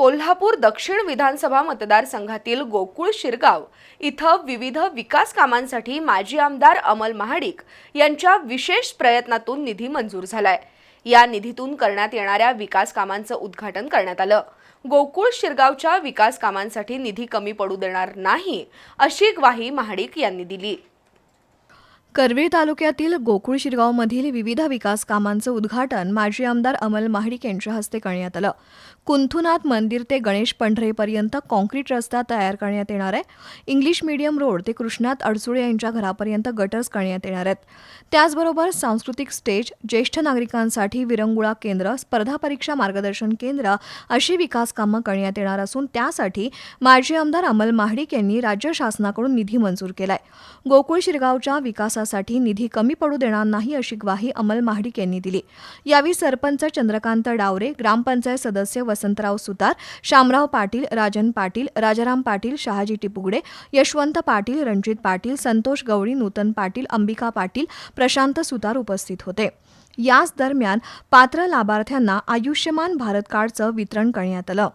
कोल्हापूर दक्षिण विधानसभा मतदारसंघातील गोकुळ शिरगाव इथं विविध विकास कामांसाठी माजी आमदार अमल महाडिक यांच्या विशेष प्रयत्नातून निधी मंजूर झालाय. या निधीतून करण्यात येणाऱ्या विकास कामांचं उद्घाटन करण्यात आलं. गोकुळ शिरगावच्या विकास कामांसाठी निधी कमी पडू देणार नाही अशी ग्वाही महाडिक यांनी दिली. करवीर तालुक्यातील गोकुळ शिरगावमधील विविध विकास कामांचं उद्घाटन माजी आमदार अमल महाडिक यांच्या हस्ते करण्यात आलं. कुंथुनाथ मंदिर ते गणेश पंढरेपर्यंत कॉन्क्रीट रस्ता तयार करण्यात येणार आहे. इंग्लिश मीडियम रोड ते कृष्णात अडसुळे यांच्या घरापर्यंत गटर्स करण्यात येणार आहेत. त्याचबरोबर सांस्कृतिक स्टेज ज्येष्ठ नागरिकांसाठी विरंगुळा केंद्र स्पर्धा परीक्षा मार्गदर्शन केंद्र अशी विकास कामं करण्यात येणार असून त्यासाठी माजी आमदार अमल महाडिक यांनी राज्य शासनाकडून निधी मंजूर केलाय. गोकुळ शिरगावच्या विकास विकासासाठी निधी कमी पडू देणार नाही अशी ग्वाही अमल महाडिक यांनी दिली. यावेळी सरपंच चंद्रकांत डावरे ग्रामपंचायत सदस्य वसंतराव सुतार शामराव पाटील राजन पाटील राजाराम पाटील शहाजी टिपुगडे यशवंत पाटील रणजित पाटील संतोष गवळी नूतन पाटील अंबिका पाटील प्रशांत सुतार उपस्थित होते. याच दरम्यान पात्र लाभार्थ्यांना आयुष्यमान भारत कार्डचं वितरण करण्यात आलं.